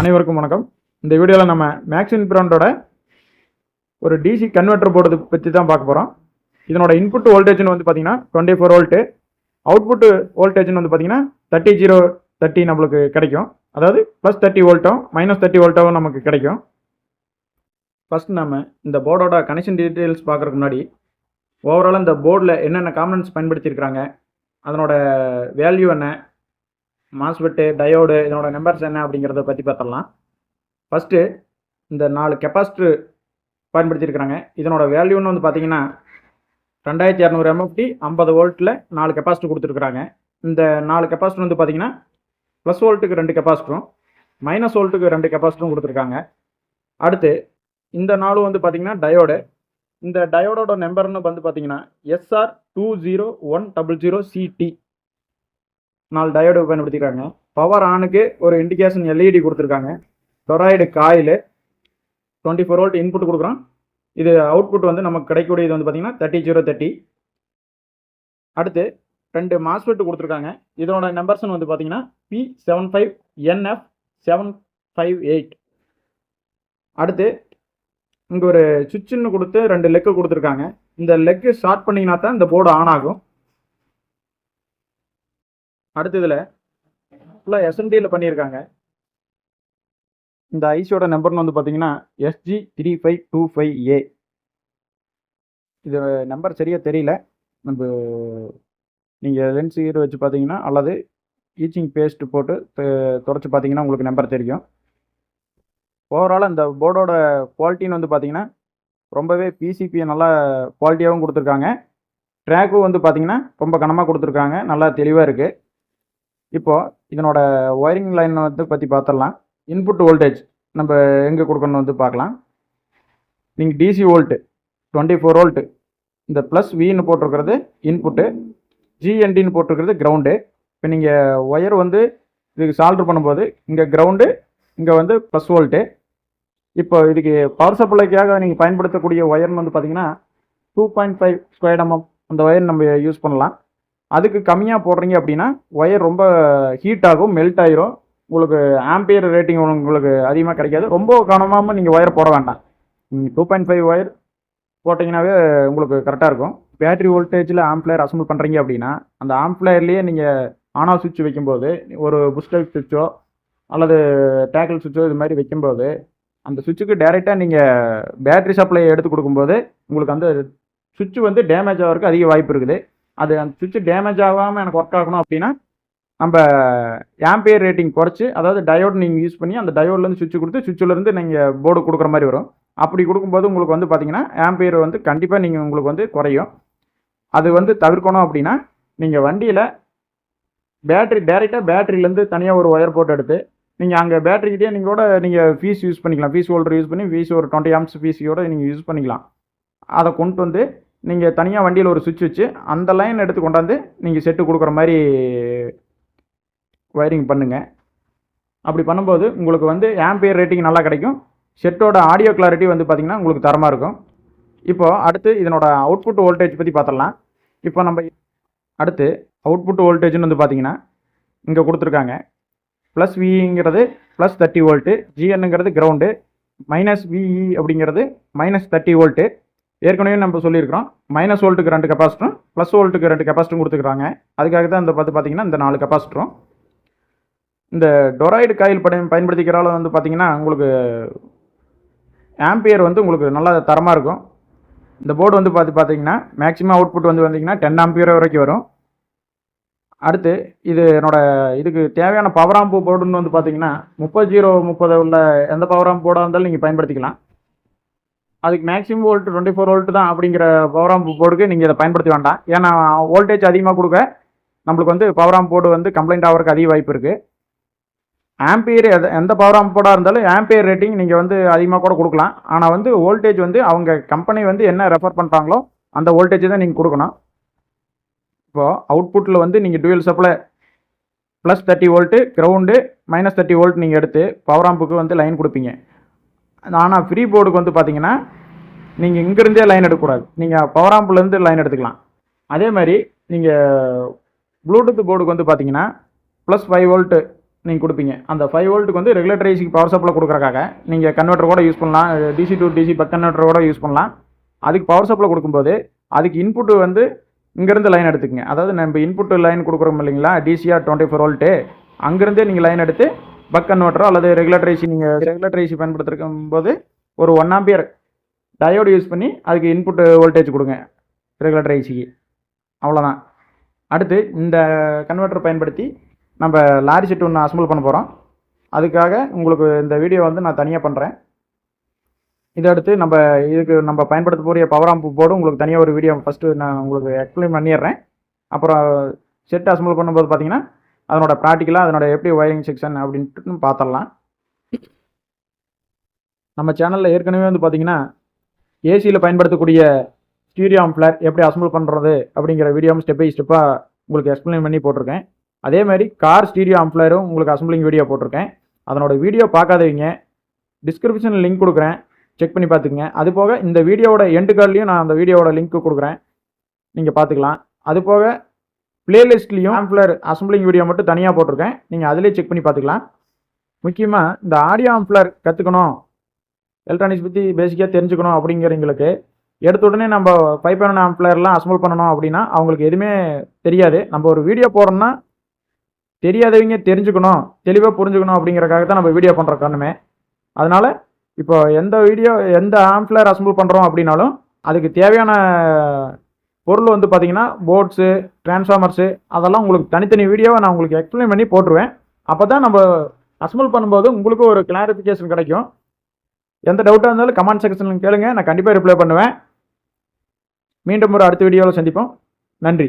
அனைவருக்கும் வணக்கம். இந்த வீடியோவில் நம்ம மேக்ஸின் பிராண்டோட ஒரு டிசி கன்வெர்ட்டர் போர்டு பற்றி தான் பார்க்க போகிறோம் இதனோட இன்புட் வோல்டேஜ்னு வந்து பார்த்தீங்கன்னா டுவெண்ட்டி ஃபோர் வோல்ட்டு அவுட்புட் வோல்டேஜ்னு வந்து பார்த்தீங்கன்னா தேர்ட்டி ஜீரோ தேர்ட்டி நம்மளுக்கு கிடைக்கும். அதாவது ப்ளஸ் தேர்ட்டி வோல்ட்டும் மைனஸ் தேர்ட்டி வோல்ட்டாகவும் நமக்கு கிடைக்கும். ஃபஸ்ட் நம்ம இந்த போர்டோட கனெக்ஷன் டீட்டெயில்ஸ் பார்க்குறதுக்கு முன்னாடி ஓவரால் இந்த போர்டில் என்னென்ன காம்பனன்ட்ஸ் பயன்படுத்தியிருக்கிறாங்க அதனோட வேல்யூ என்ன மாஸ்பெட்டு டயோடு இதனோட நம்பர்ஸ் என்ன அப்படிங்கிறத பற்றி பார்த்துடலாம். ஃபஸ்ட்டு இந்த நாலு கெப்பாசிட்டர் பயன்படுத்தியிருக்கிறாங்க. இதனோட வேல்யூன்னு வந்து பார்த்தீங்கன்னா ரெண்டாயிரத்தி இரநூறு எம்எஃப்டி ஐம்பது வோல்ட்டில் நாலு கெப்பாசிட்டி கொடுத்துருக்குறாங்க. இந்த நாலு கெப்பாசிட்டர் வந்து பார்த்தீங்கன்னா ப்ளஸ் வோல்ட்டுக்கு ரெண்டு கெப்பாசிட்டரும் மைனஸ் வோல்ட்டுக்கு ரெண்டு கெப்பாசிட்டரும் கொடுத்துருக்காங்க. அடுத்து இந்த நாளும் வந்து பார்த்தீங்கன்னா டயோடு இந்த டயோடோட நம்பர்னு வந்து பார்த்தீங்கன்னா SR two zero one double zero CD நாலு டயோடு பயன்படுத்திக்கிறாங்க பவர் ஆனுக்கு ஒரு இண்டிகேஷன் எல்இடி கொடுத்துருக்காங்க. Toroid coil twenty four volt input கொடுக்குறோம் இது அவுட்புட் வந்து நமக்கு கிடைக்கக்கூடியது வந்து பார்த்தீங்கன்னா தேர்ட்டி ஜீரோ தேர்ட்டி அடுத்து ரெண்டு மாஸ்பெட் கொடுத்துருக்காங்க. இதனோட நம்பர்ஸ்னு வந்து பார்த்தீங்கன்னா P seven five NF seven five eight அடுத்து இங்கே ஒரு சுவிட்சுன்னு கொடுத்து ரெண்டு லெக்கு கொடுத்துருக்காங்க. இந்த லெக்கு ஷார்ட் பண்ணிங்கன்னா தான் இந்த போர்டு ஆன் ஆகும். அடுத்ததுல ஃபுல்லாக எஸ்என்டியில் பண்ணியிருக்காங்க. இந்த ஐசியோட நம்பர்னு வந்து பார்த்தீங்கன்னா SG three five two five A இது நம்பர் சரியாக தெரியல. நம்ம நீங்கள் லென்ஸ் ஈர் வச்சு பார்த்தீங்கன்னா அல்லது ஈச்சிங் பேஸ்ட் போட்டு தொடச்சி பார்த்தீங்கன்னா உங்களுக்கு நம்பர் தெரியும். ஓவரால் இந்த போர்டோட குவாலிட்டின்னு வந்து பார்த்தீங்கன்னா ரொம்பவே பிசிபியை நல்லா குவாலிட்டியாகவும் கொடுத்துருக்காங்க. ட்ராக்கும் வந்து பார்த்தீங்கன்னா ரொம்ப கனமாக கொடுத்துருக்காங்க. நல்லா தெளிவாக இருக்குது இப்போ இதனோட ஒயரிங் லைன் வந்து பற்றி பார்த்துடலாம் இன்புட் வோல்டேஜ் நம்ம எங்கே கொடுக்கணும் வந்து பார்க்கலாம். நீங்கள் DC volt twenty four volt இந்த ப்ளஸ் வின்னு போட்டிருக்கிறது இன்புட்டு ஜிஎன்டின்னு போட்டிருக்கிறது கிரவுண்டு இப்போ நீங்கள் ஒயர் வந்து இதுக்கு சால்ட்ரு பண்ணும்போது இங்கே கிரவுண்டு இங்கே வந்து ப்ளஸ் வோல்ட்டு இப்போ இதுக்கு பவர் சப்ளைக்காக நீங்கள் பயன்படுத்தக்கூடிய ஒயர்னு வந்து பார்த்தீங்கன்னா two point five square MM அந்த ஒயர் நம்ம யூஸ் பண்ணலாம். அதுக்கு கம்மியாக போடுறீங்க அப்படின்னா ஒயர் ரொம்ப ஹீட் ஆகும் மெல்ட் ஆயிரும். உங்களுக்கு ஆம்பியர் ரேட்டிங் உங்களுக்கு அதிகமாக கிடைக்காது. ரொம்ப கனமாக நீங்கள் ஒயர் போட வேண்டாம். டூ பாயிண்ட் ஃபைவ் ஒயர் போட்டிங்கனாவே உங்களுக்கு கரெக்டாக இருக்கும். பேட்டரி வோல்டேஜில் ஆம்ப்ளையர் அசம்பிள் பண்ணுறீங்க அப்படின்னா அந்த ஆம்ப்ளையர்லேயே நீங்கள் ஆன் ஆஃப் சுவிட்ச் வைக்கும்போது ஒரு புஸ்டர் சுவிட்சோ அல்லது டேக்கிள் சுவிட்சோ இது மாதிரி வைக்கும்போது அந்த சுவிட்சுக்கு டைரெக்டாக நீங்கள் பேட்டரி சப்ளை எடுத்து கொடுக்கும்போது உங்களுக்கு அந்த சுவிட்சு வந்து டேமேஜ் ஆகிறதுக்கு அதிக வாய்ப்பு இருக்குது. அது அந்த சுவிட்சு டேமேஜ் ஆகாமல் எனக்கு ஒர்க் ஆகணும் அப்படின்னா நம்ம ஆம்பியர் ரேட்டிங் குறைச்சி அதாவது டயோட் நீங்கள் யூஸ் பண்ணி அந்த டயோட்லேருந்து சுவிட்ச் கொடுத்து சுவிட்சிலேருந்து நீங்கள் போர்டு கொடுக்குற மாதிரி வரும். அப்படி கொடுக்கும்போது உங்களுக்கு வந்து பார்த்தீங்கன்னா ஆம்பியர் வந்து கண்டிப்பாக நீங்கள் உங்களுக்கு வந்து குறையும். அது வந்து தவிர்க்கணும் அப்படின்னா நீங்கள் வண்டியில் பேட்டரி டேரெக்டாக பேட்டரியிலேருந்து தனியாக ஒரு ஒயர் போட்டு எடுத்து நீங்கள் அங்கே பேட்டரிக்கிட்டே நீங்கள் கூட நீங்கள் ஃபீஸ் யூஸ் பண்ணிக்கலாம். ஃபீஸ் ஹோல்டர் யூஸ் பண்ணி ஃபீஸ் ஒரு டுவெண்ட்டி ஆம்ஸ் ஃபீஸியோட நீங்கள் யூஸ் பண்ணிக்கலாம். அதை கொண்டு வந்து நீங்கள் தனியாக வண்டியில் ஒரு சுவிட்ச் வச்சு அந்த லைன் எடுத்து கொண்டாந்து நீங்கள் செட்டு கொடுக்குற மாதிரி ஒயரிங் பண்ணுங்கள் அப்படி பண்ணும்போது உங்களுக்கு வந்து ஆம்பியர் ரேட்டிங் நல்லா கிடைக்கும். செட்டோட ஆடியோ கிளாரிட்டி வந்து பார்த்திங்கன்னா உங்களுக்கு தரமாக இருக்கும். இப்போது அடுத்து இதனோட அவுட்புட் வோல்டேஜ் பற்றி பார்த்துடலாம் இப்போ நம்ம அடுத்து அவுட்புட் வோல்டேஜ்னு வந்து பார்த்திங்கன்னா இங்கே கொடுத்துருக்காங்க. ப்ளஸ் விங்கிறது ப்ளஸ் தேர்ட்டி வோல்ட்டு ஜிஎன்னுங்கிறது கிரவுண்டு மைனஸ் விஇ அப்படிங்கிறது மைனஸ் தேர்ட்டி வோல்ட்டு ஏற்கனவே நம்ம சொல்லியிருக்கிறோம். மைனஸ் வோல்ட்டுக்கு ரெண்டு கெப்பாசிட்டரும் ப்ளஸ் வோல்ட்டுக்கு ரெண்டு கெப்பாசிட்டரும் கொடுத்துருக்காங்க. அதுக்காக தான் இந்த பார்த்து பார்த்தீங்கன்னா இந்த நாலு கெப்பாசிட்டரும் இந்த டொராய்டு காயில் பட பயன்படுத்திக்கிறால வந்து பார்த்தீங்கன்னா உங்களுக்கு ஆம்பியர் வந்து உங்களுக்கு நல்லா தரமாக இருக்கும். இந்த போர்டு வந்து பார்த்து பார்த்தீங்கன்னா மேக்ஸிமம் அவுட்புட் வந்து வந்தீங்கன்னா டென் ஆம்பியர் வரைக்கும் வரும். அடுத்து இது என்னோடய இதுக்கு தேவையான பவர் ஆம்பு போர்டுன்னு வந்து பார்த்தீங்கன்னா முப்பது ஜீரோ முப்பது உள்ள எந்த பவர் ஆம்பு போர்டாக இருந்தாலும் நீங்கள் பயன்படுத்திக்கலாம். அதுக்கு maximum volt twenty four volt தான் அப்படிங்கிற பவர் ஆம்பு போர்டுக்கு நீங்கள் இதை பயன்படுத்த வேண்டாம். ஏன்னா வோல்டேஜ் அதிகமாக கொடுக்க நம்மளுக்கு வந்து பவர் ஆம்பு போர்டு வந்து கம்ப்ளைண்ட் ஆகிறதுக்கு அதிக வாய்ப்பு இருக்குது ஆம்பியர் எது எந்த பவர் ஆம்போடாக இருந்தாலும் ஆம்பியர் ரேட்டிங் நீங்கள் வந்து அதிகமாக கூட கொடுக்கலாம். ஆனால் வந்து வோல்டேஜ் வந்து அவங்க கம்பெனி வந்து என்ன ரெஃபர் பண்ணுறாங்களோ அந்த வோல்டேஜ் தான் நீங்கள் கொடுக்கணும். இப்போது அவுட்புட்டில் வந்து நீங்கள் dual supply plus thirty volt ground minus thirty volt நீங்கள் எடுத்து பவர் ஆம்புக்கு வந்து லைன் கொடுப்பீங்க. ஆனால் ஃப்ரீ போர்டுக்கு வந்து பார்த்தீங்கன்னா நீங்கள் இங்கேருந்தே லைன் எடுக்கக்கூடாது. நீங்கள் பவர் ஆம்புலேருந்து லைன் எடுத்துக்கலாம். அதே மாதிரி நீங்கள் ப்ளூடூத் போர்டுக்கு வந்து பார்த்தீங்கன்னா ப்ளஸ் ஃபைவ் வோல்ட்டு நீங்கள் கொடுப்பீங்க. அந்த ஃபைவ் வோல்ட்டுக்கு வந்து ரெகுலேட்டர் ஏசிக்கு பவர் சப்ளை கொடுக்குறக்காக நீங்கள் கன்வெர்ட்டர் கூட யூஸ் பண்ணலாம். DC to DC buck converter கூட யூஸ் பண்ணலாம். அதுக்கு பவர் சப்ளை கொடுக்கும்போது அதுக்கு இன்புட்டு வந்து இங்கேருந்து லைன் எடுத்துக்கங்க. அதாவது நம்ம இன்புட்டு லைன் கொடுக்குறோம் இல்லைங்களா? டிசிஆர் டுவெண்ட்டி ஃபோர் வோல்ட்டு அங்கேருந்தே நீங்கள் லைன் எடுத்து பக் கன்வெர்ட்டரோ அல்லது ரெகுலேட்டர் ஏசி நீங்கள் ரெகுலேட்டர் ஏசி பயன்படுத்திருக்கும் போது ஒரு ஒன் ஆம்பியர் டயோடு யூஸ் பண்ணி அதுக்கு இன்புட் வோல்டேஜ் கொடுங்க. ரெகுலேட்டர் ஐசிக்கு அவ்வளோதான் அடுத்து இந்த கன்வெர்ட்டர் பயன்படுத்தி நம்ம லாரி செட் ஒன்று அசம்பிள் பண்ண போகிறோம் அதுக்காக உங்களுக்கு இந்த வீடியோ வந்து நான் தனியாக பண்ணுறேன் இதை அடுத்து நம்ம இதுக்கு நம்ம பயன்படுத்த போகிற பவர் ஆம்ப் போர்டு உங்களுக்கு தனியாக ஒரு வீடியோ ஃபஸ்ட்டு நான் உங்களுக்கு எக்ஸ்பிளைன் பண்ணிடுறேன். அப்புறம் செட் அசம்பிள் பண்ணும்போது பார்த்தீங்கன்னா அதனோட ப்ராக்டிக்கலாக அதனோட எப்படி ஒயரிங் செக்ஷன் அப்படின்ட்டு பார்த்துடலாம். நம்ம சேனலில் ஏற்கனவே வந்து பார்த்தீங்கன்னா ஏசியில் பயன்படுத்தக்கூடிய ஸ்டீரியோ ஆம்ப்ளர் எப்படி அசம்பிள் பண்ணுறது அப்படிங்கிற வீடியோவும் ஸ்டெப் பை ஸ்டெப்பாக உங்களுக்கு எக்ஸ்பிளைன் பண்ணி போட்டிருக்கேன். அதே மாதிரி கார் ஸ்டீடியோ ஆம்ப்ளரும் உங்களுக்கு அசம்பிளிங் வீடியோ போட்டிருக்கேன். அதனோட வீடியோ பார்க்காதவங்க டிஸ்கிரிப்ஷனில் லிங்க் கொடுக்குறேன். செக் பண்ணி பார்த்துக்குங்க. அது போக இந்த வீடியோவோட எண்டு கார்ட்லேயும் நான் அந்த வீடியோவோட லிங்க் கொடுக்குறேன். நீங்கள் பார்த்துக்கலாம். அது போக பிளேலிஸ்ட்லேயும் ஆம்ப்ளர் அசம்பிளிங் வீடியோ மட்டும் தனியாக போட்டிருக்கேன். நீங்கள் அதிலே செக் பண்ணி பார்த்துக்கலாம். முக்கியமாக இந்த ஆடியோ ஆம்ப்ளர் கற்றுக்கணும் எலக்ட்ரானிக்ஸ் பற்றி பேசிக்காக தெரிஞ்சுக்கணும் அப்படிங்கிறவங்களுக்கு எடுத்த உடனே நம்ம ஃபைவ் பண்ண ஆம்ப்ளர்லாம் அசம்பிள் பண்ணணும் அப்படின்னா அவங்களுக்கு எதுவுமே தெரியாது. நம்ம ஒரு வீடியோ போடுறோம்னா தெரியாதவங்க தெரிஞ்சுக்கணும் தெளிவாக புரிஞ்சுக்கணும் அப்படிங்கிறக்காக தான் நம்ம வீடியோ பண்ணுற காரணமே அதனால் இப்போ எந்த வீடியோ எந்த ஆம்ஃபிளர் அசம்பிள் பண்ணுறோம் அப்படின்னாலும் அதுக்கு தேவையான பொருள் வந்து பார்த்தீங்கன்னா போர்ட்ஸு டிரான்ஸ்ஃபார்மர்ஸு அதெல்லாம் உங்களுக்கு தனித்தனி வீடியோவை நான் உங்களுக்கு எக்ஸ்பிளைன் பண்ணி போட்டுருவேன். அப்போ தான் நம்ம அசம்பிள் பண்ணும்போது உங்களுக்கு ஒரு கிளாரிஃபிகேஷன் கிடைக்கும். எந்த டவுட்டாக இருந்தாலும் கமெண்ட் செக்ஷனில் கேளுங்க. நான் கண்டிப்பாக ரிப்ளை பண்ணுவேன். மீண்டும் ஒரு அடுத்த வீடியோவில் சந்திப்போம். நன்றி.